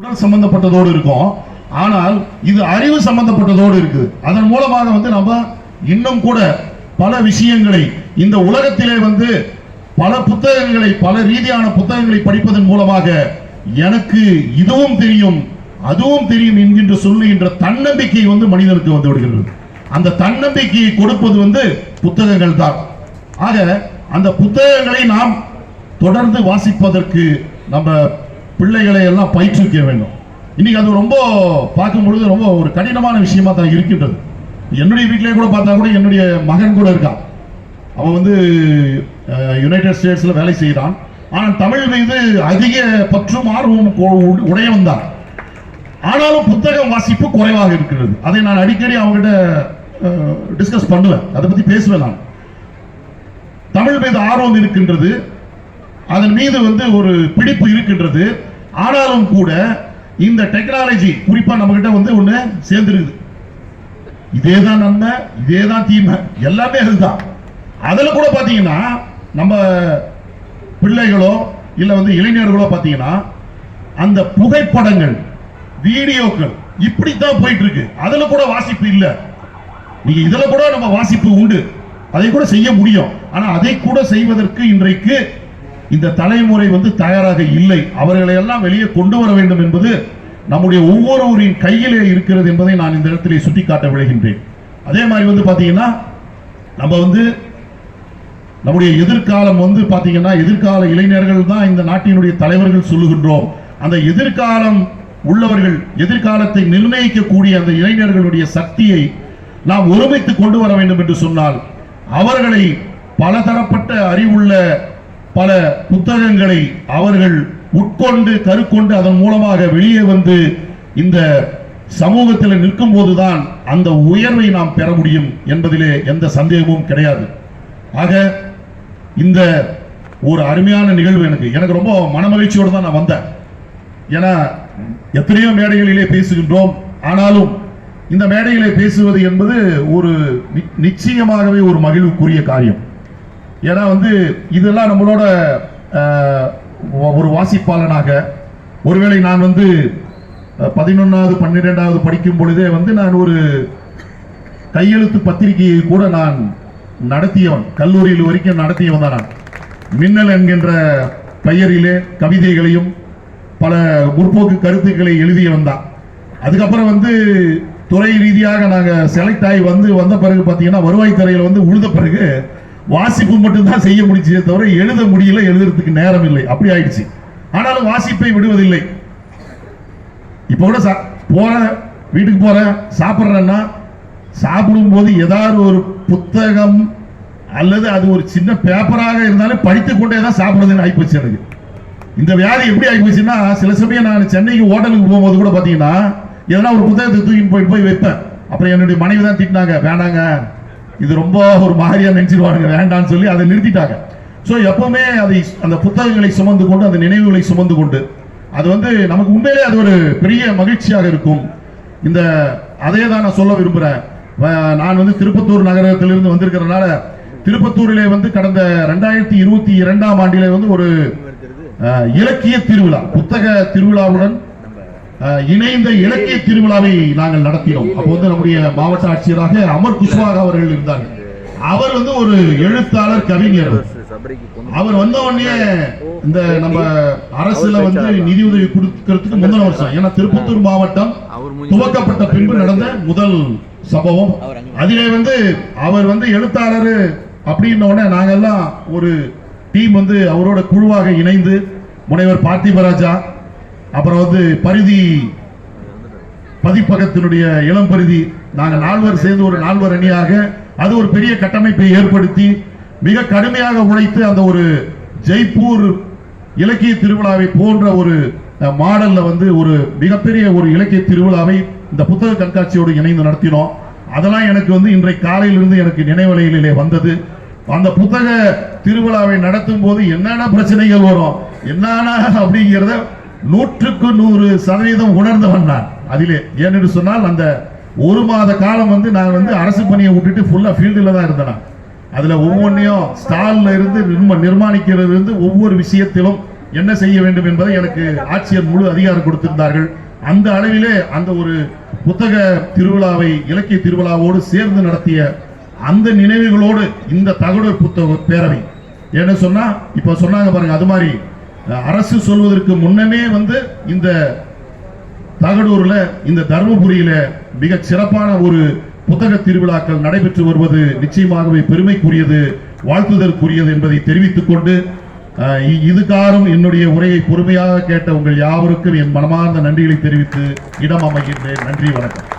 உடல் சம்பந்தப்பட்டதோடு இருக்கும். ஆனால் இது அறிவு சம்பந்தப்பட்டதோடு இருக்கு. அதன் மூலமாக வந்து நம்ம இன்னும் கூட பல விஷயங்களை இந்த உலகத்திலே வந்து பல புத்தகங்களை பல ரீதியான புத்தகங்களை படிப்பதன் மூலமாக எனக்கு இதுவும் தெரியும் அதுவும் தெரியும் என்கின்ற சொல்லுகின்ற தன்னம்பிக்கை வந்து மனிதனுக்கு வந்து விடுகிறது. அந்த தன்னம்பிக்கையை கொடுப்பது வந்து புத்தகங்கள் தான். ஆக அந்த புத்தகங்களை நாம் தொடர்ந்து வாசிப்பதற்கு நம்ம பிள்ளைகளை எல்லாம் பயிற்றுவிக்க வேண்டும். இன்னைக்கு அது ரொம்ப பார்க்கும் பொழுது ரொம்ப ஒரு கடினமான விஷயமா தான் இருக்கின்றது. என்னுடைய வீட்டிலே கூட பார்த்தா கூட என்னுடைய மகன் கூட இருக்கான். அவன் வந்து யுனைடெட் ஸ்டேட்ஸில் வேலை செய்கிறான் ஆனால் தமிழ் மீது அதிக பற்றும் ஆர்வம் உடைய உடையவன் தான் ஆனாலும் புத்தகம் வாசிப்பு குறைவாக இருக்கிறது. அதை நான் அடிக்கடி அவங்ககிட்ட டிஸ்கஸ் பண்ணுவேன் அதை பற்றி பேசுவேன் நான். தமிழ் மீது ஆர்வம் இருக்கின்றது. அதன் மீது வந்து ஒரு பிடிப்பு இருக்கின்றது. ஆனாலும் கூட இந்த டெக்னாலஜி குறிப்பா நம்ம கிட்ட வந்து ஒண்ணு சேர்ந்துருக்குது. இதே தான் நன்மை இதே தான் தீமை எல்லாமே அதுதான். அதுல கூட பாத்தீங்கன்னா நம்ம பிள்ளைகளோ இல்ல வந்து இளைஞர்களோ பாத்தீங்கன்னா அந்த புகைப்படங்கள் வீடியோக்கள் இப்படித்தான் போயிட்டு இருக்கு அதுல கூட வாசிப்பு இல்லை. நீங்க இதுல கூட நம்ம வாசிப்பு உண்டு. அதை கூட செய்ய முடியும். ஆனா அதை கூட செய்வதற்கு இன்றைக்கு இந்த தலைமுறை வந்து தயாராக இல்லை. அவர்களை எல்லாம் வெளியே கொண்டு வர வேண்டும் என்பது நம்முடைய ஒவ்வொருவரின் கையிலே இருக்கிறது என்பதை நான் இந்த இடத்திலே சுட்டிக்காட்ட விளைகின்றேன் அதே மாதிரி வந்து பார்த்தீங்கன்னா நம்ம வந்து நம்முடைய எதிர்காலம் வந்து பார்த்தீங்கன்னா எதிர்கால இளைஞர்கள் தான் இந்த நாட்டினுடைய தலைவர்கள் சொல்லுகின்றோம். அந்த எதிர்காலம் உள்ளவர்கள் எதிர்காலத்தை நிர்ணயிக்கக்கூடிய அந்த இளைஞர்களுடைய சக்தியை நாம் ஒருமித்து கொண்டு வர வேண்டும் என்று சொன்னால் அவர்களை பலதரப்பட்ட அறிவுள்ள பல புத்தகங்களை அவர்கள் உட்கொண்டு கருக்கொண்டு அதன் மூலமாக வெளியே வந்து இந்த சமூகத்தில் நிற்கும் போதுதான் அந்த உயர்வை நாம் பெற முடியும் என்பதிலே எந்த சந்தேகமும் கிடையாது. ஆக இந்த ஒரு அருமையான நிகழ்வு எனக்கு எனக்கு ரொம்ப மனமகிழ்ச்சியோடு தான் நான் வந்தேன். ஏன்னா எத்தனையோ மேடைகளிலே பேசுகின்றோம். ஆனாலும் இந்த மேடையிலே பேசுவது என்பது ஒரு நி- நிச்சயமாகவே ஒரு மகிழ்வுக்குரிய காரியம். ஏன்னா வந்து இதெல்லாம் நம்மளோட ஒரு வாசிப்பாளனாக ஒருவேளை நான் வந்து பதினொன்றாவது பன்னிரெண்டாவது படிக்கும் பொழுதே வந்து நான் ஒரு கையெழுத்து பத்திரிகையை கூட நான் நடத்தியவன் கல்லூரியில் வரைக்கும் நடத்தியவன் தான் நான். மின்னல் என்கின்ற பெயரிலே கவிதைகளையும் பல முற்போக்கு கருத்துக்களை எழுதியவன் தான். அதுக்கப்புறம் வந்து துறை ரீதியாக நாங்கள் செலக்ட் ஆகி வந்து வந்த பிறகு பார்த்தீங்கன்னா வருவாய்த்துறையில் வந்து உழுத பிறகு வாசிப்பு மட்டும்தான் செய்ய முடிஞ்சதே தவிர எழுத முடியல எழுதுறதுக்கு நேரம் இல்லை அப்படி ஆயிடுச்சு. ஆனாலும் வாசிப்பை விடுவதில்லை. இப்போ கூட சா போறேன் வீட்டுக்கு போறேன் சாப்பிட்றேன்னா சாப்பிடும்போது ஏதாவது ஒரு புத்தகம் அல்லது அது ஒரு சின்ன பேப்பராக இருந்தாலும் படித்து கொண்டே தான் சாப்பிடுறதுன்னு ஆகிப்போச்சு எனக்கு. இந்த வியாதி எப்படி ஆகிப்போச்சுன்னா சில சமயம் நான் சென்னைக்கு ஹோட்டலுக்கு போகும்போது கூட பார்த்தீங்கன்னா எதனா ஒரு புத்தகத்தை தூக்கின்னு போய் போய் வைப்பேன். அப்புறம் என்னுடைய மனைவி தான் திட்டினாங்க வேண்டாங்க இது ரொம்ப ஒரு மாதிரியா நினைச்சிருவானுங்க வேண்டாம்னு சொல்லி அதை நிறுத்திட்டாங்க. ஸோ எப்பவுமே அதை அந்த புத்தகங்களை சுமந்து கொண்டு அந்த நினைவுகளை சுமந்து கொண்டு அது வந்து நமக்கு உண்மையிலே அது ஒரு பெரிய மகிழ்ச்சியாக இருக்கும். இந்த அதையே தான் நான் சொல்ல விரும்புகிறேன் நான் வந்து திருப்பத்தூர் நகரத்திலிருந்து வந்திருக்கிறதுனால திருப்பத்தூரிலே வந்து கடந்த ரெண்டாயிரத்தி இருபத்தி இரண்டாம் ஆண்டிலே வந்து ஒரு இலக்கிய திருவிழா புத்தக திருவிழாவுடன் இணைந்த இலக்கிய திருவிழாவை நாங்கள் நடத்தினோம். அப்போ வந்து நம்முடைய மாவட்ட ஆட்சியராக அமர் குஷ்வாக அவர்கள் இருந்தார்கள். அவர் வந்து ஒரு எழுத்தாளர் கவிஞர். அவர் வந்த உடனே இந்த நம்ம அரசுல வந்து நிதியுதவி கொடுக்கறதுக்கு முந்தின வருஷம். ஏன்னா திருப்பத்தூர் மாவட்டம் துவக்கப்பட்ட பின்பு நடந்த முதல் சம்பவம். அதிலே வந்து அவர் வந்து எழுத்தாளர் அப்படின்ன உடனே நாங்கெல்லாம் ஒரு டீம் வந்து அவரோட குழுவாக இணைந்து முனைவர் பார்த்திபராஜா அப்புறம் வந்து பரிதி பதிப்பகத்தினுடைய இளம் பரிதி. நாங்கள் நால்வர் சேர்ந்து ஒரு நால்வர் அணியாக அது ஒரு பெரிய கட்டமைப்பை ஏற்படுத்தி மிக கடுமையாக உழைத்து அந்த ஒரு ஜெய்ப்பூர் இலக்கிய திருவிழாவை போன்ற ஒரு மாடலில் மாடல்ல வந்து ஒரு மிகப்பெரிய ஒரு இலக்கிய திருவிழாவை இந்த புத்தக கண்காட்சியோடு இணைந்து நடத்தினோம். அதெல்லாம் எனக்கு வந்து இன்றைக்கு காலையிலிருந்து எனக்கு நினைவலையிலே வந்தது. அந்த புத்தக திருவிழாவை நடத்தும் போது என்னென்ன பிரச்சனைகள் வரும் என்னென்ன அப்படிங்கிறத நூற்றுக்கு நூறு சதவீதம் உணர்ந்தவன் நான் அதிலே ஏனென்று சொன்னால் அந்த ஒரு மாத காலம் வந்து நான் வந்து அரசு பணியை விட்டுட்டு ஃபுல்லா ஃபீல்டில் தான் இருந்தேன் அதில் ஒவ்வொன்றையும் ஸ்டாலில் இருந்து நிர்ம- நிர்மாணிக்கிறது இருந்து ஒவ்வொரு விஷயத்திலும் என்ன செய்ய வேண்டும் என்பதை எனக்கு ஆட்சியர் முழு அதிகாரம் கொடுத்திருந்தார்கள். அந்த அளவிலே அந்த ஒரு புத்தக திருவிழாவை இலக்கிய திருவிழாவோடு சேர்ந்து நடத்திய அந்த நினைவுகளோடு இந்த தகடு புத்தக பேரவை. என்ன சொன்னா இப்ப சொன்னாங்க பாருங்க அது மாதிரி அரசு சொல்வதற்கு முன்னமே வந்து இந்த தகடூரில் இந்த தருமபுரியில் மிக சிறப்பான ஒரு புத்தக திருவிழாக்கள் நடைபெற்று வருவது நிச்சயமாகவே பெருமைக்குரியது வாழ்த்துதற்குரியது என்பதை தெரிவித்துக் கொண்டு இதுகாரும் என்னுடைய உரையை பொறுமையாக கேட்ட உங்கள் யாவருக்கும் என் மனமார்ந்த நன்றிகளை தெரிவித்து இடம் அமைகின்றேன். நன்றி வணக்கம்.